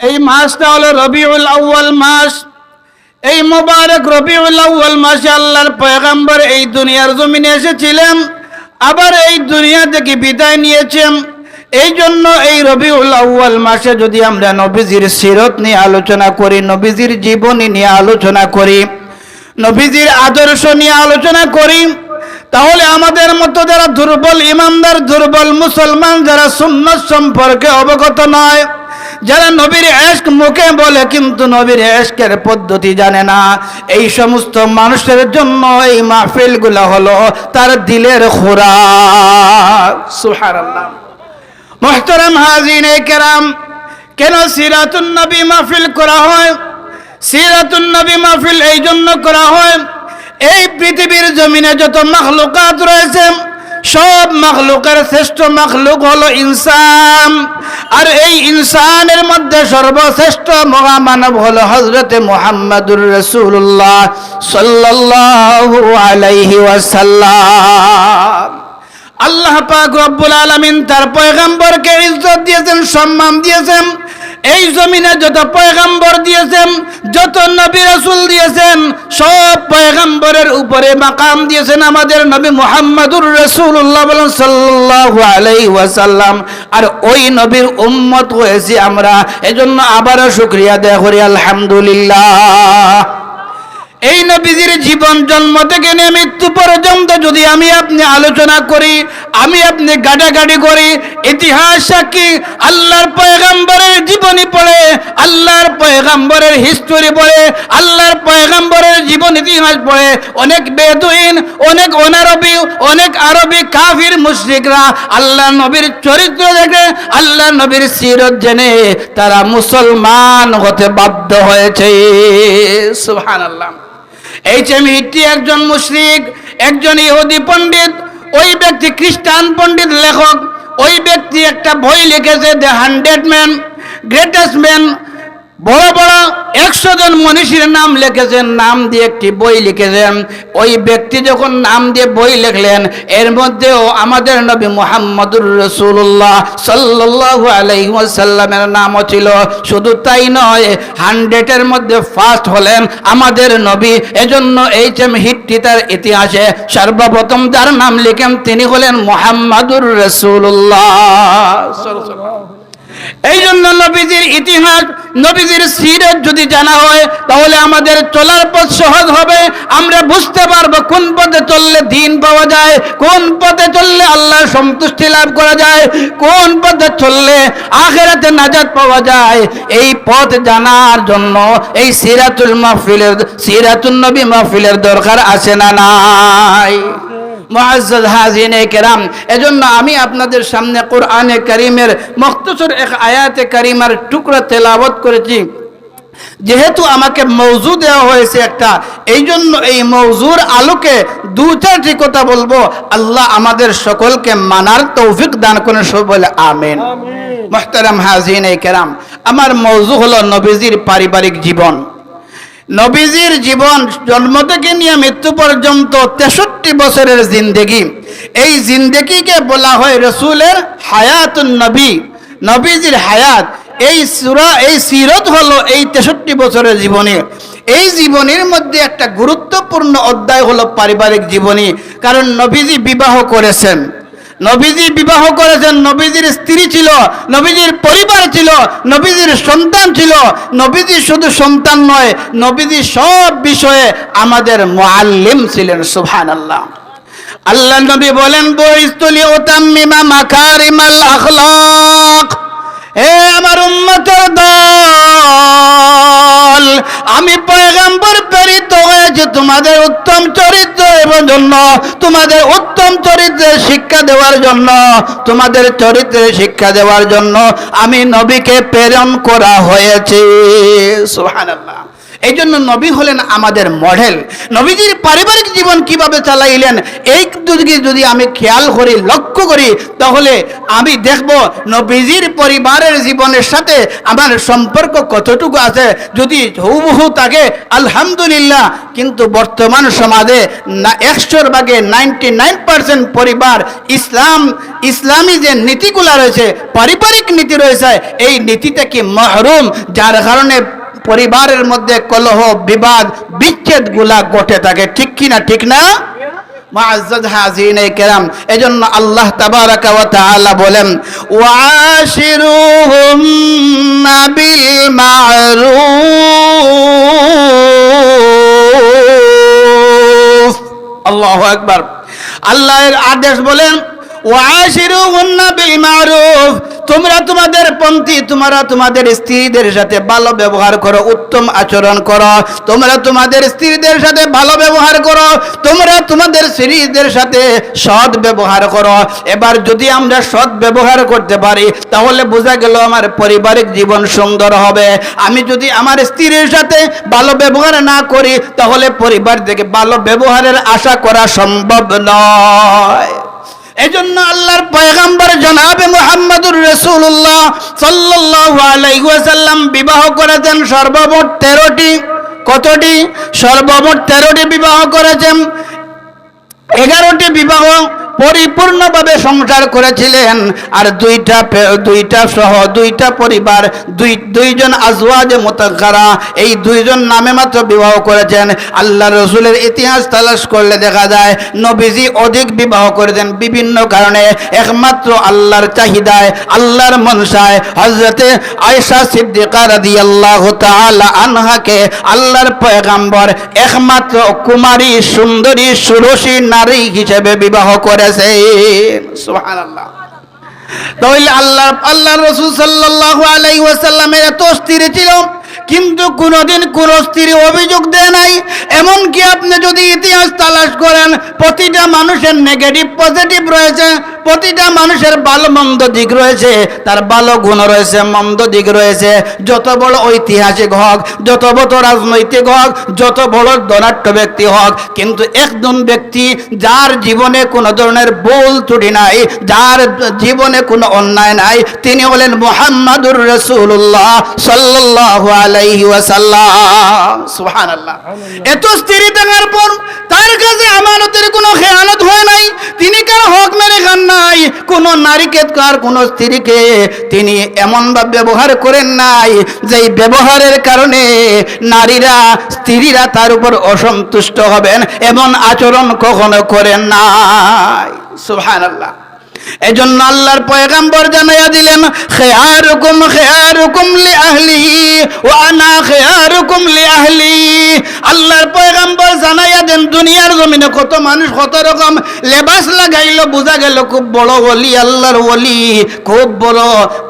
এই মাসটা হলো রবিউল আউ্য়াল মাস। এই মোবারক রবিউল আউ্য়াল মাসে আল্লাহর পয়গাম্বর এই দুনিয়ার জমিনে এসেছিলেন, আবার এই দুনিয়া থেকে বিদায় নিয়েছেন। এই জন্য এই রবিউল আউ্য়াল মাসে যদি আমরা নবীজির সিরত নিয়ে আলোচনা করি, নবীজির জীবনী নিয়ে আলোচনা করি, নবীজির আদর্শ নিয়ে আলোচনা করি, তাহলে আমাদের মতো যারা দুর্বল, ইমানদার, দুর্বল মুসলমান, যারা সুন্নত সম্পর্কে অবগত নয় যারা নবীর এশক মুখে বলে কিন্তু নবীর এশকের পদ্ধতি জানে না। এই সমস্ত মানুষের জন্য এই মাহফিলগুলো হলো তার দিলের মোহতরম হাজিন কেরাম কেন সিরাতুন নবী মাহফিল করা হয়? সিরাতুন নবী মাহফিল এই জন্য করা হয়? এই পৃথিবীর জমিনে যত মখলুকাত রয়েছে সব মখলুকের শ্রেষ্ঠ মখলুক হলো ইনসান। আর এই ইনসানের মধ্যে সর্বশ্রেষ্ঠ মহামানব হলো হজরতে মোহাম্মদুর রসুল্লাহ সাল্লাল্লাহু আলাইহি ওয়াসাল্লাম। আল্লাহ পাক রব্বুল আলামিন তার পয়গাম্বরকে ইজ্জত দিয়েছেন, সম্মান দিয়েছেন। এই জমিনে যত পয়গাম্বর দিয়েছেন, যত নবী রাসুল দিয়েছেন, সব পয়গাম্বরের উপরে মাকাম দিয়েছেন আমাদের নবী মোহাম্মদুর রসুল বলেন সাল্লাহ আর ওই নবীর উম্মত হয়েছি আমরা। এজন্য আবারও শুক্রিয়া দেয়া করি, আলহামদুলিল্লাহ। এই নবীজির জীবন জন্ম থেকে নিয়ে মৃত্যু পর্যন্ত যদি আমি আপনি আলোচনা করি, আমি আপনি গাড়াগাড়ি করি, ইতিহাস সাক্ষী, আল্লাহর পয়গাম্বরের জীবনী পড়ে, আল্লাহর পয়গাম্বরের হিস্টোরি পড়ে, আল্লাহর পয়গাম্বরের জীবন ইতিহাস পড়ে, অনেক বেদুইন, অনেক অনারবি, অনেক আরবি কাফির মুশরিকরা আল্লাহ নবীর চরিত্র দেখে আল্লাহ নবীর সিরত জেনে তারা মুসলমান হতে বাধ্য হয়েছে। সুবহানাল্লাহ এম চেমিটি একজন মুশরিক, একজন ইহুদি পণ্ডিত, ওই ব্যক্তি খ্রিস্টান পণ্ডিত লেখক, ওই ব্যক্তি একটা বই লিখেছে, the hundred man, greatest man বড় বড় একশো জন মনীষীর নাম লিখেছেন, নাম দিয়ে একটি বই লিখেছেন। ওই ব্যক্তি যখন নাম দিয়ে বই লিখলেন, এর মধ্যেও আমাদের নবী মোহাম্মদুর রসুল্লাহ সাল্লাল্লাহু আলাইহি ওয়াসাল্লামের নামও ছিল। শুধু তাই নয় হান্ড্রেডের মধ্যে ফার্স্ট হলেন আমাদের নবী। এজন্য এই চেম হিটটি তার ইতিহাসে সর্বপ্রথম যার নাম লিখেন তিনি হলেন মোহাম্মদুর রসুল্লাহ এই জন্য নবীজির ইতিহাস, নবীজির সিরত যদি জানা হয়, তাহলে আমাদের চলার পথ সহজ হবে। আমরা বুঝতে পারব কোন পথে চললে দিন পাওয়া যায়, কোন পথে চললে আল্লাহর সন্তুষ্টি লাভ করা যায়, কোন পথে চললে আখেরাতে নাজাত পাওয়া যায়। এই পথ জানার জন্য এই সিরাতুল মাহফিলের সিরাতুল নবী মাহফিলের দরকার আছে না নাই? মুআজ্জাজ হাজিনে কেরাম। এজন্য আমি আপনাদের সামনে কোরআনে করিমের মখতসর এক আয়াতে কারিমার টুকরা তেলাওয়াত করেছি। যেহেতু আমাকে মৌজু দেওয়া হয়েছে একটা এই জন্য এই মৌজুর আলোকে দু চারটি কথা বলব। আল্লাহ আমাদের সকলকে মানার তৌফিক দান করেন সব বলে আমেন। মোহতারাম হাজিন এই কেরাম। আমার মৌজু হলো নবীজির পারিবারিক জীবন। নবীজির জীবন, জন্ম থেকে নিয়ে মৃত্যু পর্যন্ত তেষট্টি বছরের জিন্দেগি। এই জিন্দেগিকে বলা হয় রসুলের হায়াতুন নবী, নবীজির হায়াত। এই সুরা, এই সিরত হলো এই তেষট্টি বছরের জীবনী। এই জীবনীর মধ্যে একটা গুরুত্বপূর্ণ অধ্যায় হলো পারিবারিক জীবনী, কারণ নবীজি বিবাহ করেছেন। নবীজি বিবাহ করেছেন, নবীজির স্ত্রী ছিল, নবীজির পরিবার ছিল, নবীজির সন্তান ছিল। নবীজি শুধু সন্তান নয়, নবীজি সব বিষয়ে আমাদের মোয়াল্লিম ছিলেন সুহান আল্লাহ আল্লাহ নবী বলেন বইস্তুলি ওতাম্মিমা মাকারিমাল আখলাক। হে আমার উন্মতের দল, আমি পয়গাম্বর প্রেরিত হয়েছি তোমাদের উত্তম চরিত্র এবং জন্য, তোমাদের উত্তম চরিত্রের শিক্ষা দেওয়ার জন্য, তোমাদের চরিত্রের শিক্ষা দেওয়ার জন্য আমি নবীকে প্রেরণ করা হয়েছে। সুবহানাল্লাহ। এই জন্য নবী হলেন আমাদের মডেল নবীজির পারিবারিক জীবন কীভাবে চালাইলেন, এই দিকে যদি আমি খেয়াল করি, লক্ষ্য করি, তাহলে আমি দেখব নবীজির পরিবারের জীবনের সাথে আমার সম্পর্ক কতটুকু আছে। যদি হুবহু থাকে, আলহামদুলিল্লাহ, কিন্তু বর্তমান সমাজে না একশোর ভাগে নাইনটি নাইন পার্সেন্ট পরিবার ইসলাম, ইসলামী যে নীতিগুলা রয়েছে, পারিবারিক নীতি রয়েছে, এই নীতি থেকে মহরুম? যার কারণে পরিবারের মধ্যে কলহ, বিবাদ, বিচ্ছেদগুলা ঘটে থাকে। ঠিক কি না? ঠিক না এজন্য আল্লাহ বলেন আল্লাহর আদেশ বলেন ওয়াশিরুহুন্না বিল মা'রুফ। তোমরা তোমাদের পন্থী, তোমরা তোমাদের স্ত্রীদের সাথে ভালো ব্যবহার করো, উত্তম আচরণ করো। তোমরা তোমাদের স্ত্রীদের সাথে ভালো ব্যবহার করো, তোমরা তোমাদের স্ত্রীদের সাথে সৎ ব্যবহার করো। এবার যদি আমরা সৎ ব্যবহার করতে পারি, তাহলে বোঝা গেল আমার পারিবারিক জীবন সুন্দর হবে। আমি যদি আমার স্ত্রীর সাথে ভালো ব্যবহার না করি, তাহলে পরিবার থেকে ভালো ব্যবহারের আশা করা সম্ভব নয়। এজন্য আল্লাহর পয়গাম্বর জনাবে মোহাম্মদুর রাসূলুল্লাহ সাল্লাল্লাহু আলাইহি ওয়াসাল্লাম বিবাহ করেছেন সর্বমোট 13টি কতটি? সর্বমোট 13টি বিবাহ করেছেন। এগারোটি বিবাহ পরিপূর্ণভাবে সংসার করেছিলেন। আর দুইটা দুইটা সহ, দুইটা পরিবার, দুই দুইজন আজওয়াজে মোতাকারা এই দুইজন নামে মাত্র বিবাহ করেছেন। আল্লাহ রসুলের ইতিহাস তালাশ করলে দেখা যায়, নবীজি অধিক বিবাহ করেছেন বিভিন্ন কারণে। একমাত্র আল্লাহর চাহিদায়, আল্লাহর মনসায় হজরতে আয়সা সিদ্দিকা রাদিয়াল্লাহু আল্লাহ আনহাকে আল্লাহর পয়গাম্বর, একমাত্র কুমারী, সুন্দরী, সুরসী নারী হিসেবে বিবাহ করেছে সুবহানাল্লাহ। তাহলে আল্লাহ আল্লাহ রসুল সাল্লাল্লাহু আলাইহি ওয়াসাল্লামের এত স্ত্রী ছিল। কিন্তু কোনোদিন কোন স্ত্রী অভিযোগ দেয় নাই। এমনকি আপনি যদি ইতিহাস তালাশ করেন, প্রতিটা মানুষের নেগেটিভ পজিটিভ রয়েছে, প্রতিটা মানুষের ভালো মন্দ দিক রয়েছে, তার ভালো গুণ রয়েছে, মন্দ দিক রয়েছে। যত বড় ঐতিহাসিক হোক, যত বড় রাজনৈতিক হোক, যত বড় ধনাঢ্য ব্যক্তি হোক, কিন্তু একজন ব্যক্তি যার জীবনে কোনো ধরনের ভুল ত্রুটি নাই, যার জীবনে কোনো অন্যায় নাই, তিনি হলেন মোহাম্মদুর রসুল্লাহ সাল্লাল্লাহু আলাইহি ওয়াসাল্লাম। সুবহানাল্লাহ। এত স্ত্রী থাকার পর তার কাছে আমানতের কোনো খেয়ানত হয় নাই। তিনি কার হক মেরে খান নাই। কোন নারীকে কার কোন স্ত্রীকে তিনি ব্যবহার করেন নাই যে ব্যবহারের কারণে নারীরা স্ত্রীরা তার উপর অসন্তুষ্ট হবেন এমন আচরণ কখনো করেন নাই। সুবহানাল্লাহ। এই জন্য আল্লাহর পয়গাম্বর জানাইয়া দিলেন, খেয়ারুকুম খেয়ারুকুম লি আহলি ও আনা খেয়ারুকুম লি আহলি আল্লাহর পয়গাম্বর জানাইয়া দেন, দুনিয়ার জমিনে কত মানুষ, কত রকম লেবাস লাগাইলো, বোঝা গেল খুব বড় ওলি, আল্লাহর ওলি। খুব বড়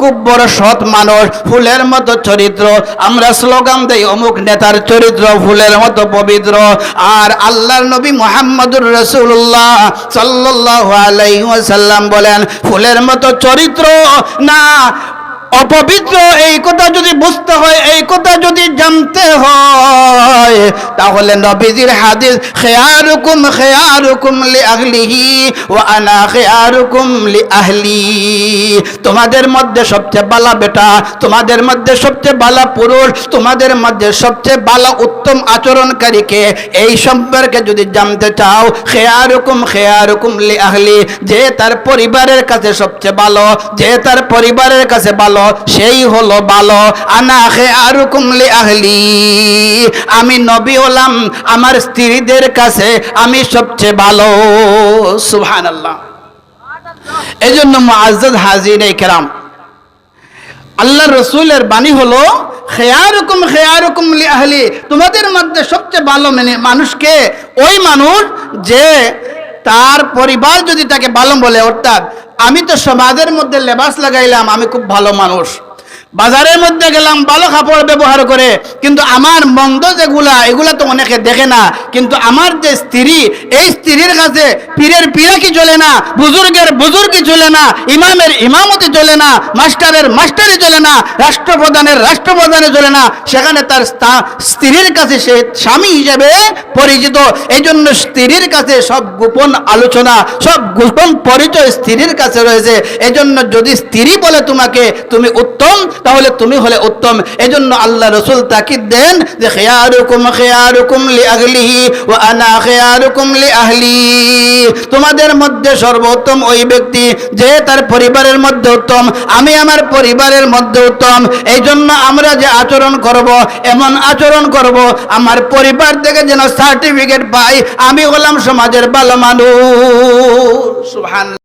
খুব বড় সৎ মানুষ, ফুলের মতো চরিত্র। আমরা স্লোগান দেই, অমুক নেতার চরিত্র, ফুলের মতো পবিত্র। আর আল্লাহর নবী মোহাম্মদুর রসুল্লাহ সাল্লাল্লাহু আলাইহি ওয়াসাল্লাম বলেন ফুলের মতো চরিত্র। না অপবিত্র এই কথা যদি বুঝতে হয়, এই কথা যদি জানতে হয়, তাহলে নবীজির হাদিস, খেয়ারুকুম খেয়ারুকুম লি আহলিহি ও আনা খেয়ারুকুম লি আহলি তোমাদের মধ্যে সবচেয়ে বালা বেটা, তোমাদের মধ্যে সবচেয়ে বালা পুরুষ, তোমাদের মধ্যে সবচেয়ে বালা উত্তম আচরণকারীকে এই সম্পর্কে যদি জানতে চাও, খেয়ারুকুম খেয়ারুকুম লি আহলি যে তার পরিবারের কাছে সবচেয়ে ভালো, যে তার পরিবারের কাছে ভালো সেই হলো ভালো আনা খেয়ারুকুম লি আহলি। আমি নবী হলাম, আমার স্ত্রীদের কাছে আমি সবচেয়ে ভালো সুবহানাল্লাহ। এই জন্য মুআজ্জাজ হাজির কেরাম আল্লাহ রসুলের বাণী হলো, খেয়ারুকুম খেয়ারুকুম আহলি। তোমাদের মধ্যে সবচেয়ে ভালো মানে মানুষকে, ওই মানুষ যে তার পরিবার যদি তাকে ভালো বলে, অর্থাৎ আমি তো সমাজের মধ্যে লেবাস লাগাইলাম, আমি খুব ভালো মানুষ। বাজারের মধ্যে গেলাম, ভালো কাপড় ব্যবহার করে। কিন্তু আমার মন্দ যেগুলা, এগুলা তো অনেকে দেখে না। কিন্তু আমার যে স্ত্রী, এই স্ত্রীর কাছে পীরের পীরাকি চলে না? বুজুর্গের বুজুর্গি চলে না? ইমামের ইমামতি চলে না? মাস্টারের মাস্টারি চলে না? রাষ্ট্রপ্রধানের রাষ্ট্রপ্রধানে চলে না? সেখানে তার স্ত্রীর কাছে সে স্বামী হিসেবে পরিচিত। এই জন্য স্ত্রীর কাছে সব গোপন আলোচনা, সব গোপন পরিচয় স্ত্রীর কাছে রয়েছে। এই জন্য যদি স্ত্রী বলে তোমাকে, তুমি উত্তম তাহলে তুমি হলে উত্তম। এই জন্য আল্লাহ রসুল তাকিদ দেন যে, খেয়ারুকুম খেয়ারুকুম লি আহলিহি ও আনা খেয়ারুকুম লি আহলি। তোমাদের মধ্যে সর্বোত্তম ওই ব্যক্তি যে তার পরিবারের মধ্যে উত্তম, আমি আমার পরিবারের মধ্যে উত্তম। এই জন্য আমরা যে আচরণ করব, এমন আচরণ করব, আমার পরিবার থেকে যেন সার্টিফিকেট পাই, আমি হলাম সমাজের ভালো মানুষ।